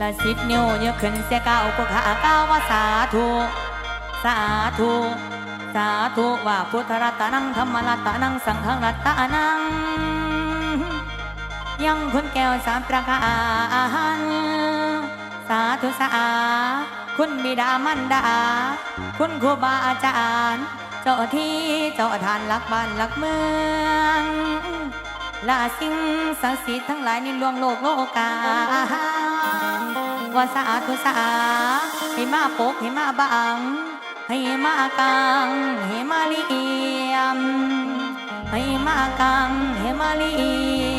ละสิบนิ้วยกขึ้นเสียก้าวพวกข้าก้าว่าสาธุสาธุสาธุว่าพุทธรัตนังธรรมรัตนังสังฆรัตนัง ยังคุณแก้วสามประการสาธุสาคุณบิดามันดา คุณครูบาอาจารย์ เจ้าที่เจ้าทานหลักบ้านหลักเมืองลาสิ่งศักดิ์สิทธิ์ทั้งหลายในลวงโลกโลกา ว่าสาธุสาให้มาปกให้มาบัง ให้มากังให้มาเลียม ให้มากังให้มาเลี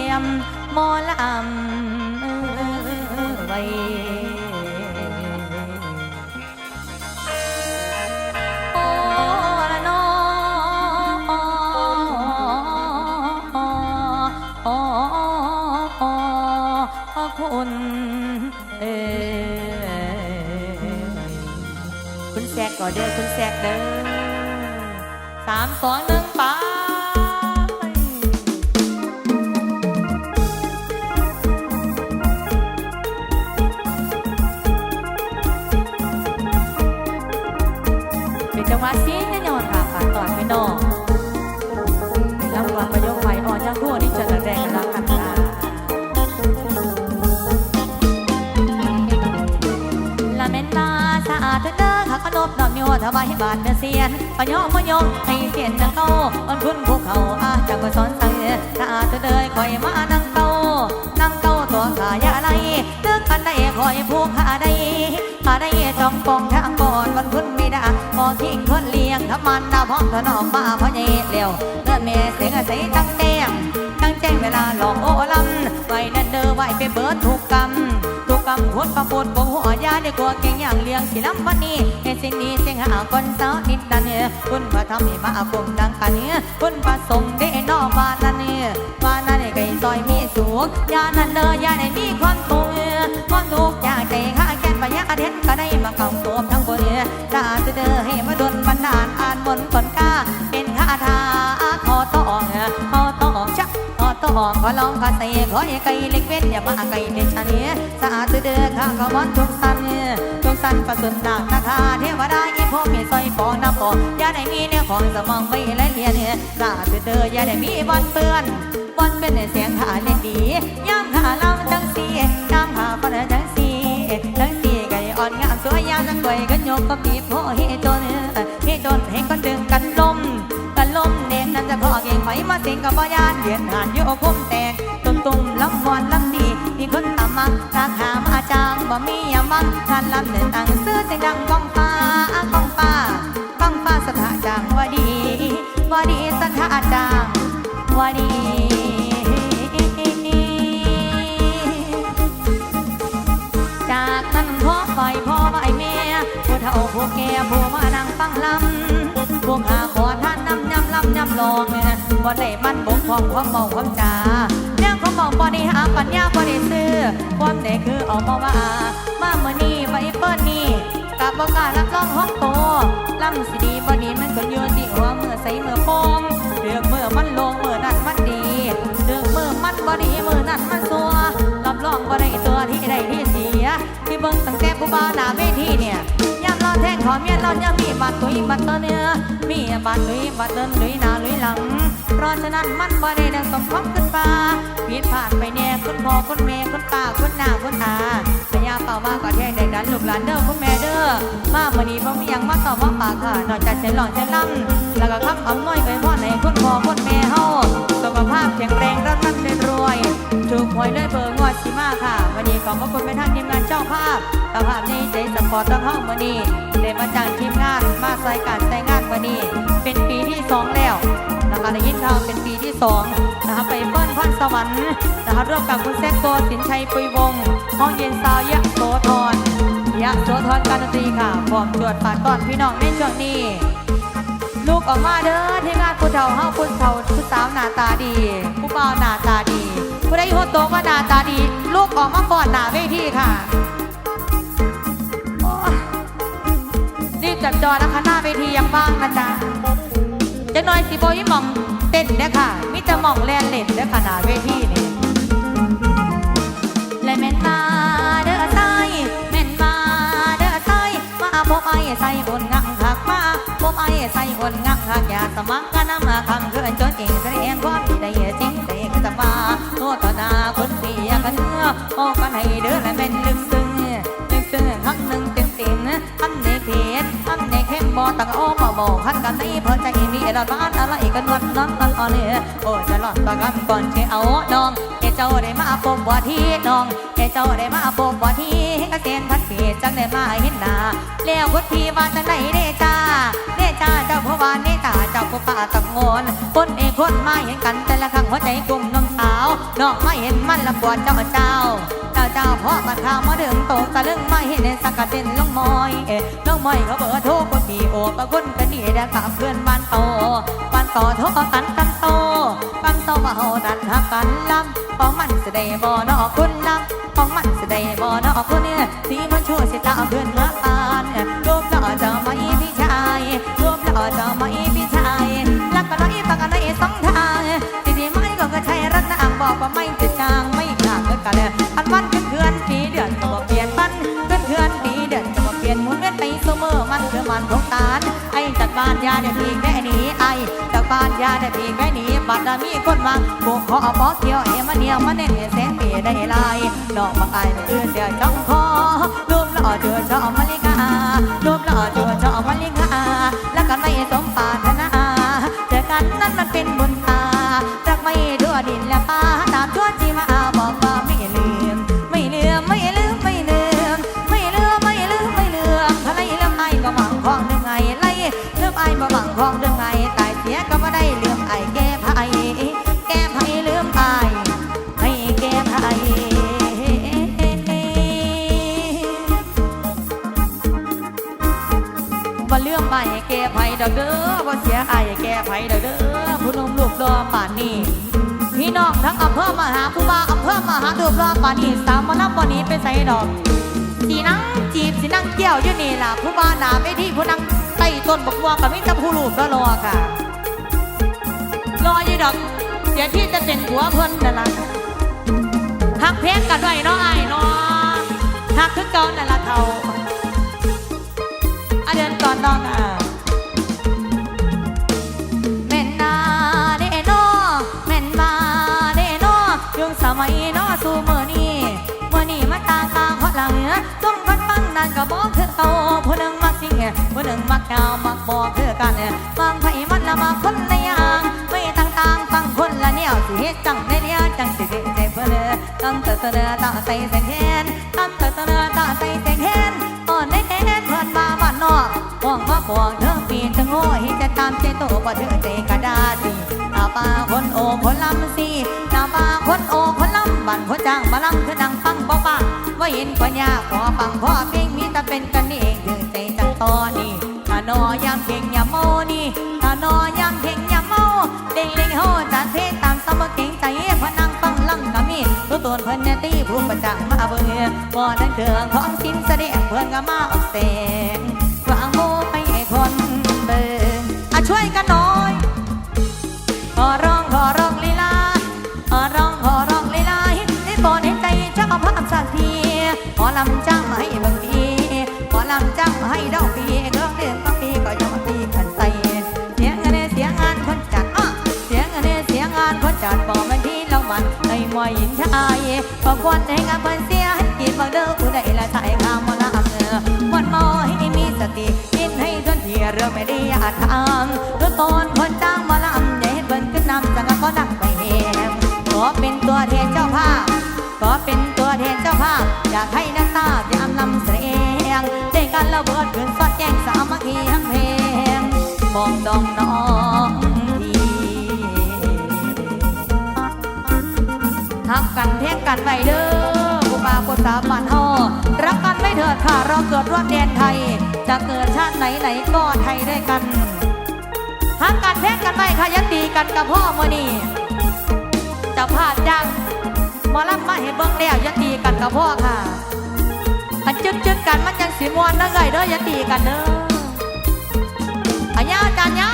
ยมมอลำไว้คุณ เอ้ยคุณแซกก่อนเด้อคุณแซกเด้อสามสองหนึ่งไปเป็นจังหวะเสี ดอกนิ้วายบาทเนื้อเสียนปะยอมมยงให้เสียนนังเต้าอันคุณภูเขาอาจากก็สอนสั่งสะอาดเด้อคอยมานังเต้านังเต้าตัวขายาไรเลือกกันได้คอยผู้ขาได้ขาได้จองปองทางก่อนวันคุณไม่ได้พอทิ้งคนเลี้ยงทำมันดาวพร้อมถนอมมาพราะเย่เร็วเลือดเมเสียงใสตั้งแดงตั้งแจ้งเวลาหลอกโอลำไว้นั่นเด้อไว้ไปเบิดทุกกรรม ทุกคำพูดประพูดบ่หัวยาได้กลัวเก่งอย่างเลี้ยงสิลำวันนี้เฮ็ดสิ่งนี้เสียงหาคนสาวนิดนันเนี่ยคุณพระทำให้มาคมดังกันเนี่ยคุณพระสงได้นอกบ้านนั่นเนี่ยบ้านนั่นไก่ซอยมีสุขยานั่นเด้อยาได้มีความทุกข์ความทุกข์อยากใจข้าแก่นปัญญาเด็ดก็ได้มาเข้าตัวทั้งบนเนี่ยตาเด้อให้มาดลบันดาลอ่านบนก่อนกล้าเป็น ขอต้องขอลองขอเตะขออย่าไกลเล็กเว้นอย่ามาไกลเด็ดชเนี้สะอาดเด้อข้าก็มันทุกสันทุกสันประสุนนาคนาคาเทวดายี่พ่อมีซอยปองน้ำปองอย่าได้มีเนี่ยของสมองไว้และเลียนเนี่ยสะอาดเด้ออย่าได้มีบอลเปื้อนบอลเป็นเสียงขาเล่นดีย่ำขาลำจังสีย่ำขาฟันจังสีจังสีไก่อ่อนงามสวยยาวจังกวยกันโยกก็บีบโมเฮจนเฮจนให้คนดึงกันลม เด่นนั้นจะขอเก่งไฟมาสิงกับพยานเดียนหานโยคมแตกตุ่มตุ่มลำวอนลำดีมีคนตามมาราคามาจางบ่มียามังท่านลำเดินต่างซื้อเสียงดังก้องฟ้าก้องฟ้าก้องฟ้าสถาจางว่าดีว่าดีสถาจางว่าดีจากนั้นพ่อไปพ่อไปแม่ผู้เฒ่าผู้แก่ผู้มานั่งฟังลำพวกหาขอทำยำลำลองเนี่ยบ่ได้มันบกพร่องความเมาความจาเรื่องของเมาบ่ได้หาปัญญาบ่ได้ซื้อ ความเด็คือเอามาว่า มาเมื่อนี้ไปเปิดนี่กับบ่กล้ารับรองห้องโตลำสิดีบ่ดีมันก็อยู่ที่หัวมือใส่มือโป้งเรื่องมือมันลงมือนั่นมันดีเรื่องมือมันบ่ดีมือนั่นมันซัวรับรองบ่ได้ตัวที่ใดที่เสียที่เบิ่งตั้งแต่ผู้บ่าวหน้าเวทีเนี่ย ยามรอเมียนรอนยามมีบัตรตุยบัตรเตอเนื้อมีบัตรตุยบัตรเดินลุยหน้าลุยหลัง เพราะฉะนั้นมันบ่ได้ดังสมความขึ้นฟ้าผิดพลาดไปแน่คุณพ่อคุณแม่คุณป้าคุณหน้าคุณอาพยาเป่ามาก็แทงได้ดันลูกหลานเด้อคุณแม่เด้อมามื้อนี้บ่มียังมาตอบมาปากค่ะนอกจากเสียงร้องเสียงรำแล้วก็คำอำนวยไว้พรให้คุณพ่อคุณแม่เฮาสุขภาพแข็งแรงร่ำรวยรวยถูกหวยด้วยเบอร์งวดสิมาค่ะ วันนี้ขอบพระคุณไปทางทีมงานเจ้าภาพเจ้าภาพนี้ใจสปอร์ตต้องห้องวันนี้ได้มาจางทีมงานมาใส่การใส่งานวันนี้ เป็นปีที่สองแล้วนะคะได้ยินข่าวเป็นปีที่สองนะคะไปเปิ้ลพรสวรรค์นะคะร่วมกับคุณแซกโกสินชัยปุยวงศ์ห้องเย็นสาวยะโสธรยะโสธรการดนตรีค่ะพร้อมตรวจฝากต้อนพี่น้องในช่วงนี้ลูกออกมาเด้อที่งานผู้เฒ่าเฮาผู้เฒ่าผู้สาวหน้าตาดี ผู้บ่าวหน้าตาดี ผู้ใดหัวโตว่าหน้าตาดี ลูกออกมาก่อนหน้าเวทีค่ะรีบจับจอนะคะหน้าเวทียังบ้างนะจ๊ะจะน้อยสีโบยหม่องเต้นเด้อค่ะมิจะหม่องแลนเล่นเด้อค่ะหนาดเวทีนี่และแม่นมาเด้อใต้แม่นมาเด้อใต้มาพบไอ้ใส่บนงักหักมาพบไอ้ใส่บนงักหักอย่าสมัคร โอ้กันให้เด้อและเป็นลึกซึ้งลึกซึ้งคำหนึ่งเต็มเต็มคำในเพจคำในเข้มบอตังโอ้มาบอกคันกันได้เพอใจมีเราบ้านอะไรกันวันนั้นตอนอ่อนเนี่ยโอ้จะหลอดประกันก่อนเชเอาน้องเอเจ้าได้มาพบว่าที่น้องเอเจ้าได้มาพบว่าที่เกษตรพัดเพีจังได้มาเห็นหน้าแล้วพุทธีว่าจังไหนเด้จ้าเด้จ้าเจ้าพระวานเด้ตาเจ้าผู้ป่าตังงอนคนเอกคนมาเห็นกันแต่ละครั้งหัวใจกลุ่มน้อง น้องไม่เห็นมันละปวดเจ้าเจ้าเจ้าเจ้าพ่อมาข่าวมาดึงโตตะลึงไม่เห็นสักกะเส้นลงมอยเอ๊ะลงมอยเขาเบอร์โทรคนพี่โอบะคนกันนี่ได้กับเพื่อนบ้านโตบ้านโตโทรกันกันโตกันโตมาเฮาดันหักกันลำของมันสดงบ่นอคุณลำของมันสดงบ่นอคุณเนี่ยสีมันชั่วสิตาเพื่อนมาากบ้านยาได้พีแค่นี้บัดน่ะมีคนมาพวกขอบอาบอเที่ยวเอมาเนียวมาเน่นแสนปีได้ลายดอกบักไอ้เดือเสียจ้องคอรูปหล่อเจอดจ้องมาลิการูปหล่อเจอด ดอกเด้อบ่เสียไอ้แก้ไผดอกเด้อผู้นมลูกดอป่านนี้พี่น้องทั้งอำเภอมหาผู้ว่าอำเภอมหาดูปลาปานอีสามมานับวันนี้ไปใส่ดอกสีนังจีบสีนังเกี่ยวอยู่นี่ล่ะผู้ว่าหนาไปที่ผู้นังใต้ต้นบกม่วงกับมิตรผู้ลูกรอค่ะรอยู่ดอกเดี๋ยวที่จะเป็นหัวเพิ่นนั่นล่ะหักเพลงกันไว้เนาะไอ้ายเนาะหักคือเก่านั่นล่ะเท่าอะเดินก่อนน้อง สู่มือนี้มือนี้มันต่างต่างเพราะหลังต้มพันฟังนั่นก็บอกคือเขาผู้หนึ่งมักสิ่งผู้หนึ่งมักดาวมักบอกคือกันบางไผมันละมาคนละอย่างไม่ต่างๆฟังคนละแนวสิเฮ็ดจังได้เดียวจังสิเด็ดใจเพื่อตั้งแต่เสนอตาใส่แสงแขนตั้งแต่เสนอตาใส่แสงแขนอ่อนได้แน่เพื่อนมาบ้านนอกห้องมาบอกเธอปีนจะโง่เห็นจะตามใจโตบ่เธอใจกระดาสิหน้า ป่าคนโอคนลำสิหน้าป่าคนโอคนลำบันคนจ้างมาลำคือนังฟังบ่ฟังว่าเห็นปัญญาขอฟังพ่อเพียงมีแต่เป็นกันเองถึงใจจังตอนี่ถ้านอยามเพ่งยามโมนี่ถ้านอยามเพ่งยามโมเด้งเล่งโฮจัดเพลงตามสมเก่งใจพอนั่งฟังลำก็มีตัวตนเพิ่นเนี่ยตีผู้ประจังมาเบื่อบ่นั่นเครื่องของสินแสดงเพิ่นก็มาออกแสงวาง สักทีขอลำจ้างมาให้บางทีขอลำจ้างมาให้ดอกปีเครื่องเดือนก็ปีก็ยังมาปีกันใส่เสียงเงินเสียงงานคนจัดอ้อเสียงเงินเสียงงานคนจัดบอกมันที่เรามันในมวยหญิงชายขอควรให้งานเพิ่นเสียให้กินบางเด้อผู้ใดละชายงามมาละเออมันมอให้มีสติกินให้ทวนทีเรื่องไม่ได้อาจทำตัวตนคนจ้างมาลำอย่าให้เบิ่นขึ้นนำจังก็ดังไปแหงขอเป็นตัวแทนเจ้าภาพขอเป็น อยากให้นักตายามลำเสียงได้กันระเบิดขึ้นสอดแจ้งสามัคคีทั้งเพลงมองดองน้องทีทักกันเพียงกันไว้เด้อผู้บ่าวผู้สาวบ้านเฮารักกันไม่เถิดค่ะเราเกิดร่วมแดนไทย จะเกิดชาติไหนไหนก็ไทยด้วยกันทักกันเพียงกันไว้ค่ะยันตีกันกับพ่อมือนี้จะพลาดจัง มอลำมาเห็นเบิ้งแล้วยันตีกันกับพ่อค่ะกันจึ๊กจึ๊กกันมันจังสีมวนนะไงเด้อยันตีกันเด้ออันยานยา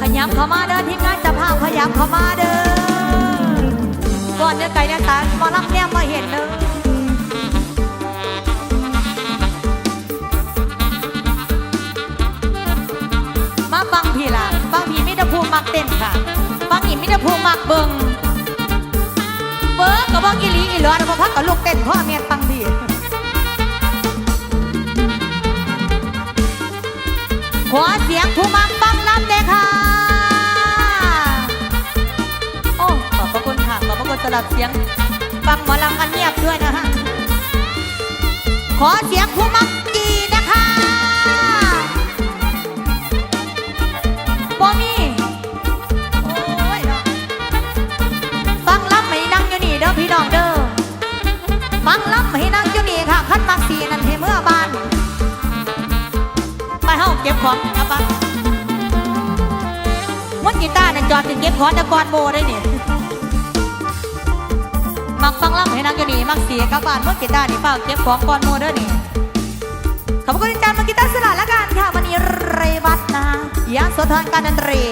ขยับเข้ามาเดินทีมงานจะพาขยับเข้ามาเด้อ นื้อไก่เนื้อตาหมอลำเนี่ยมาเห็นเลยมาฟังพี่ล่ะฟังพี่มิตรภูมิมักเต้นค่ะฟังอีมิตรภูมิมักเบิงเบิงกับว่าอีหลีอีหลอนะมาพักกับลูกเต้นพ่อเมียฟังพี่ขอเสียงผู้มัก สลับเสียง ฟังหมอลำอันเงียบด้วยนะฮะ ขอเสียงผู้มักจีนะคะบอมีโอ้ยฟังลำไม่นั่งอยู่นี่เด้อพี่น้องเด้อ ฟังลำไม่นั่งอยู่นี่ค่ะขั้นมักสีนั่นเทเมื่อบาน ไปเฮ้าเก็บของกลับบ้านมันกีตาร์นี่ยจอดถึงเก็บของตะกอนโมได้เนี่ย มักฟังล่ำให้นักอยู่นี่มักเสียกับบานมันกีตาร์นี่เปล่าเก็บของก่อนโมเด้อนี่ขอบคุณอาจารย์มากีตาร์สลัดละกันค่ะวันนี้เรวัตนะยางโสธรการดนตรี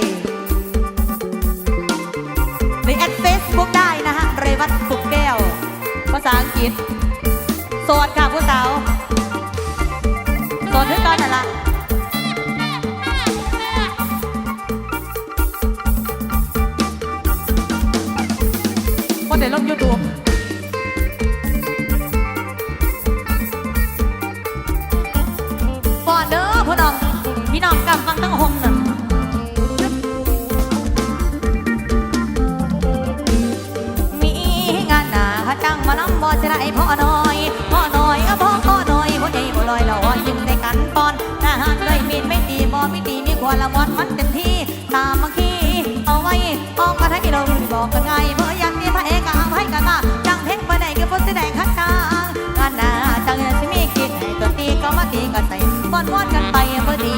ในแอดเฟซบุ๊กได้นะฮะเรวัตสุกแก้ว ภาษาอังกฤษโสดค่ะผู้สาวโสดด้วยกันนั่นละคนในลงยูทูบ พี่น้องกำฟังทั้งหมน่ะมีงานหนาจังมาน้ำบ่จะได้พ่อน้อยพ่อน้อยอะพ่อพ่อน้อยพ่อใหญ่บ่ลอยเรายิ้มในกันปอนหน้าหากเลยมีดไม่ตีบ่ไม่ตีมีควรละมอนมันเต็มที่ตามมาขี้เอาไว้ออกมาให้เราบอกกันไงเมื่อยันมีพระเอกเอาให้กันมาจังเพ่งไปไหนก็พ้นแสดงขัดทางงานหนาจังสิมีคิดให้ตัวตีก็มาตีก็ใส่ป้อนวอนกันไปบ่ดี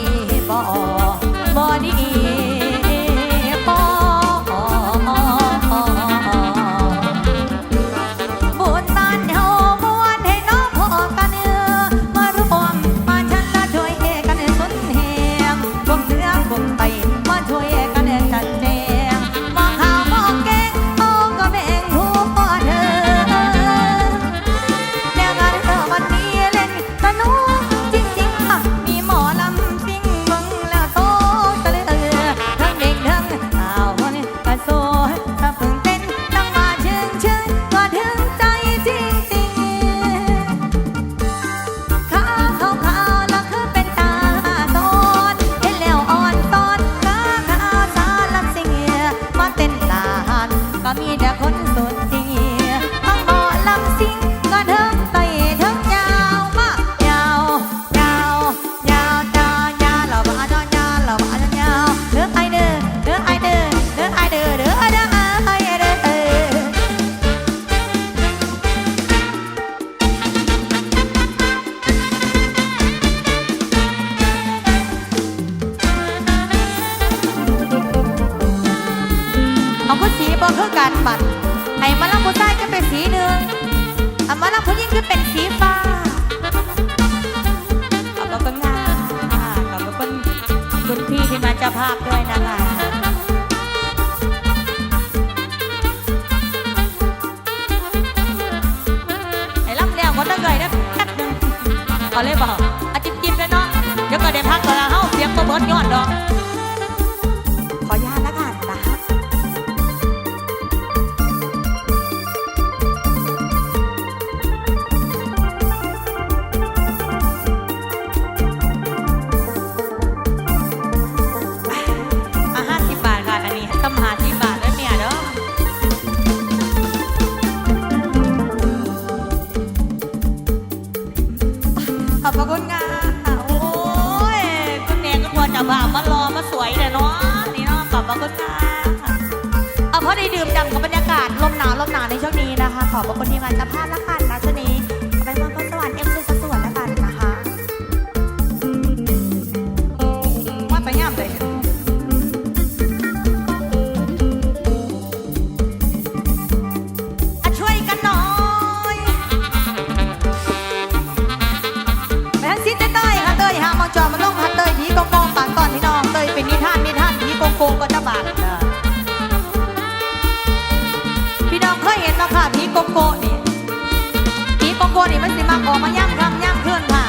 โกโก้นี่มันสิมาออกมาย่ำค่ำย่ำเพื่อนค่ะ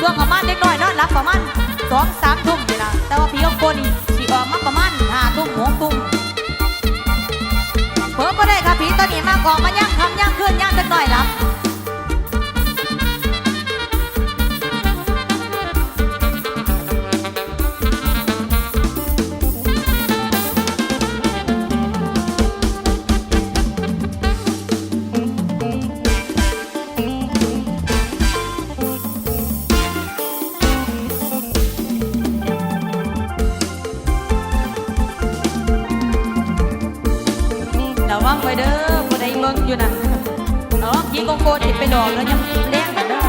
ช่วงประมาณเด็กน้อยนอนรับประมาณสองสามทุ่มนี่นะแต่ว่าผีโกโก้นี่สิออกมาประมาณห้าทุ่มหกทุ่มเพิ่มก็ได้ค่ะผีตัวนี้มาออกมาย่ำค่ำย่ำเพื่อนย่ำเด็กน้อยรับ โกโก้ติดไปดอกแล้วยังแดงกันเด้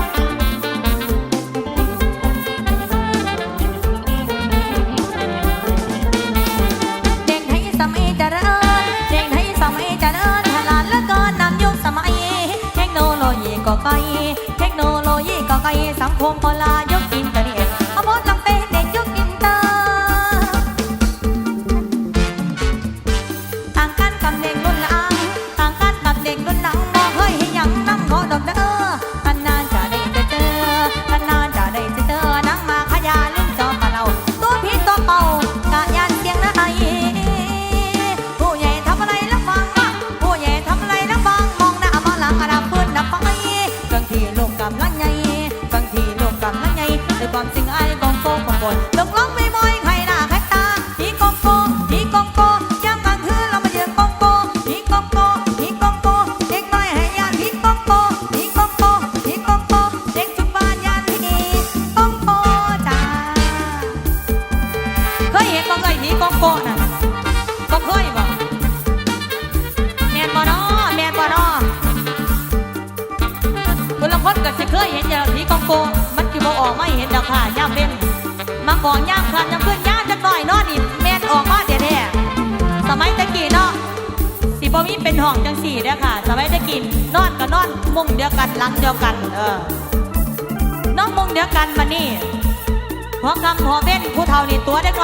เด็กไทยสมัยเจริญเด็กไทยสมัยเจริญทลาดแล้วก็นำยุคสมัย เทคโนโลยีก็ไกลเทคโนโลยีก็ไกลสังคมก็ลายกอินเทอ โ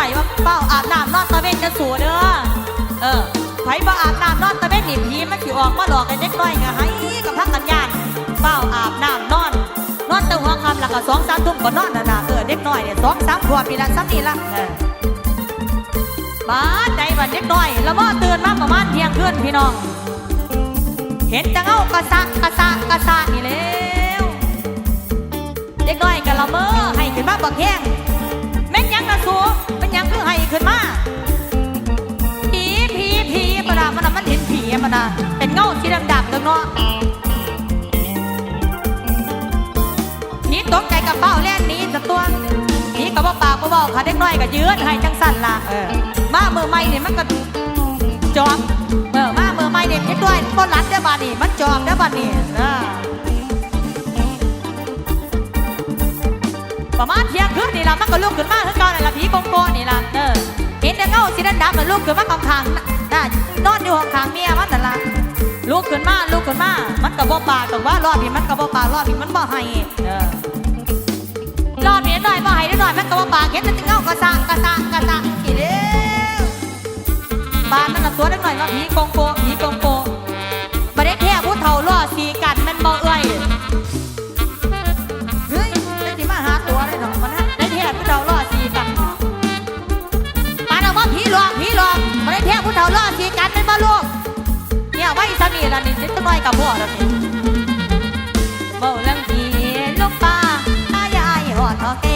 วเด็กหน่อยว่าเป้าอาบน้ำนอนตะเวนจะสูเด้อเออไผบ่อาบน้ำนอนตะเว้นนี่ผีมันสิออกมาหลอกไอ้เด็กน้อยก็ให้กับพักกันย่านเฝ้าอาบน้ำนอนนอนแต่หัวค่ำแล้วก็สองสามทุ่มก็นอนน่ะนะเออเด็กน้อยเนี่ยสองสามขวบปีละซ้ำนี่ละเออบ้าใจว่าเด็กน้อยแล้วว่ตื่นมาประมาณเที่ยงคืนพี่น้อง เห็นจะเงากระซะกระซะกระซะนี่แล้วเด็กน้อยก็ละเมอให้ขึ้นมาบักแห้งแม่นยังกระสู ยังคือให้ขึ้นมาผีผีผีปะนะมันน่ะมันเห็นผีอะมันนะเป็นเงาสีดำๆตรงเนาะผีตกใจกับเป้าแล่นนี้จะตัวผีกับว่าปากบ่เบาขาเด็กน้อยก็ยืดให้จังสั่นละเออมาเมื่อไม่เนี่ยมันก็จอมเออมาเมื่อไม่เนี่ยเด็กน้อยบ่หลัดได้บ้านนี่มันจอมได้บ้านนี่เอ ประมาณเที่ยงคืนนี่ล่ะมันก็ลุกขึ้นมาคือเก่านั่นละผีโกงโกนี่ล่ะเออเห็นแต่เงาสีดำๆมันลุกขึ้นมาข้างๆน่ะนอนอยู่ข้างๆเมียมันนั่นล่ะลุกขึ้นมาลุกขึ้นมา มันก็บ่ปากตรงว่ารอบนี้มันก็บ่ปากรอบนี้มันบ่ให้เออรอบนี้หน่อยมาให้ได้หน่อยแม่ก็ว่าปากเห็นแต่เงากระซากระซากระซาอีเด้วบ้านนั่นละตัวได้หน่อยว่าผีโกงโกผีโกงโกประเด็นแค่ผู้เฒ่าล่อสีกันมันบ่เอ้ยาล่อสีกันเป็นบ่ลูกเนี่ยไว้สามีละนี่สิตน้อยกับพ่อแล้วนี่เบาลังทีลูกป้าตายายหอดทอเก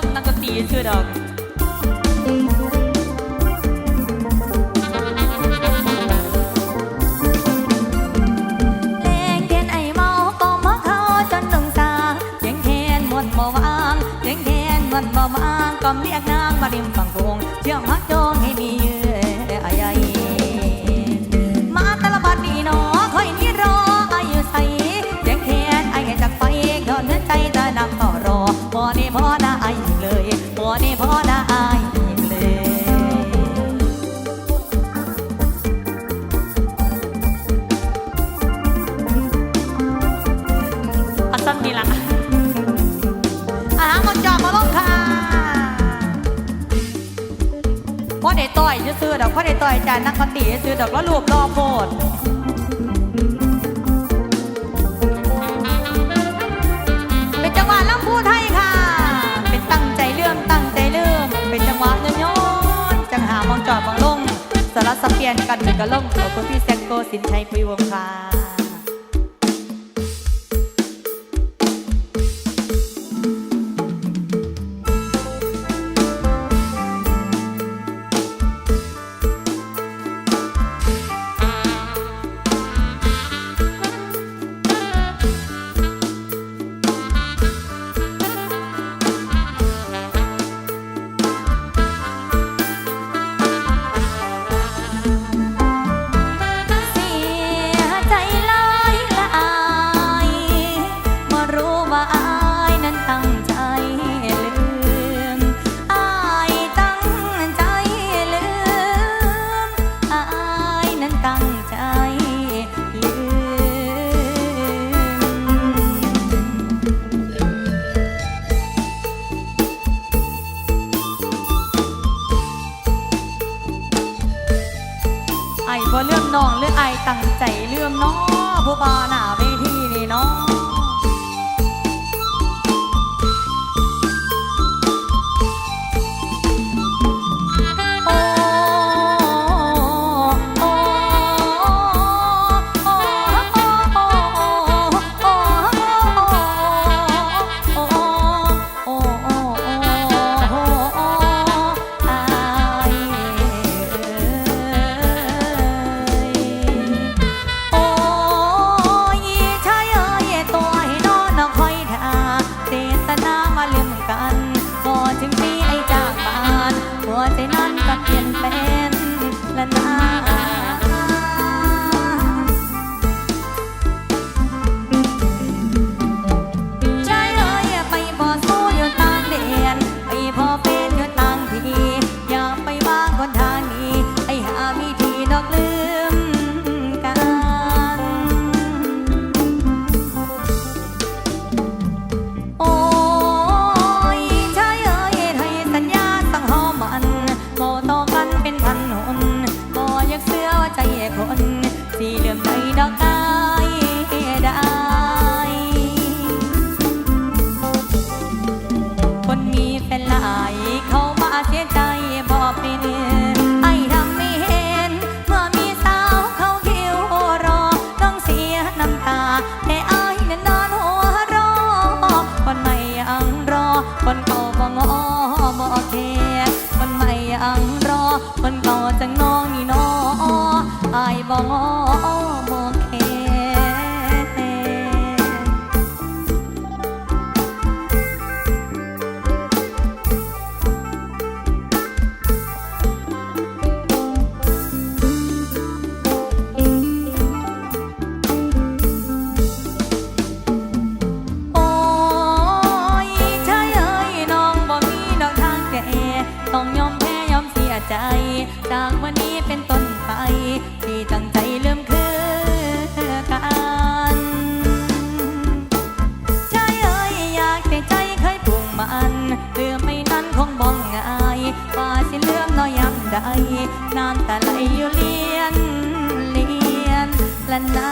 กนักดนตรีชื่อดอกบ่ว่างก็เรียกนางมาดิ อยซื้อดอกพ่อได้ต่อยจานนักกติซื้อดอกแล้วรูปรอโพดเป็นจังหวะลำพูไทยค่ะ เป็นตั้งใจเรื่องตั้งใจเรื่องเป็นจังหวะย้นย้อนจังหามองจอดมองลงสารสเปียนกันเป็กระล่งขอบคุณพี่แซงโกสินชัยปุยวงค่ะ ดอกตา ได้นานแต่ไหลเลียนเลียนและนา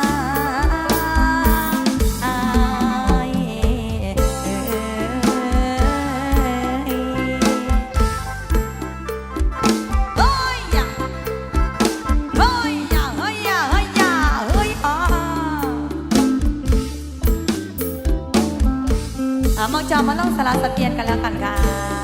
ามองจอมาลงสลาสเปียนกันแล้วกันค่ะ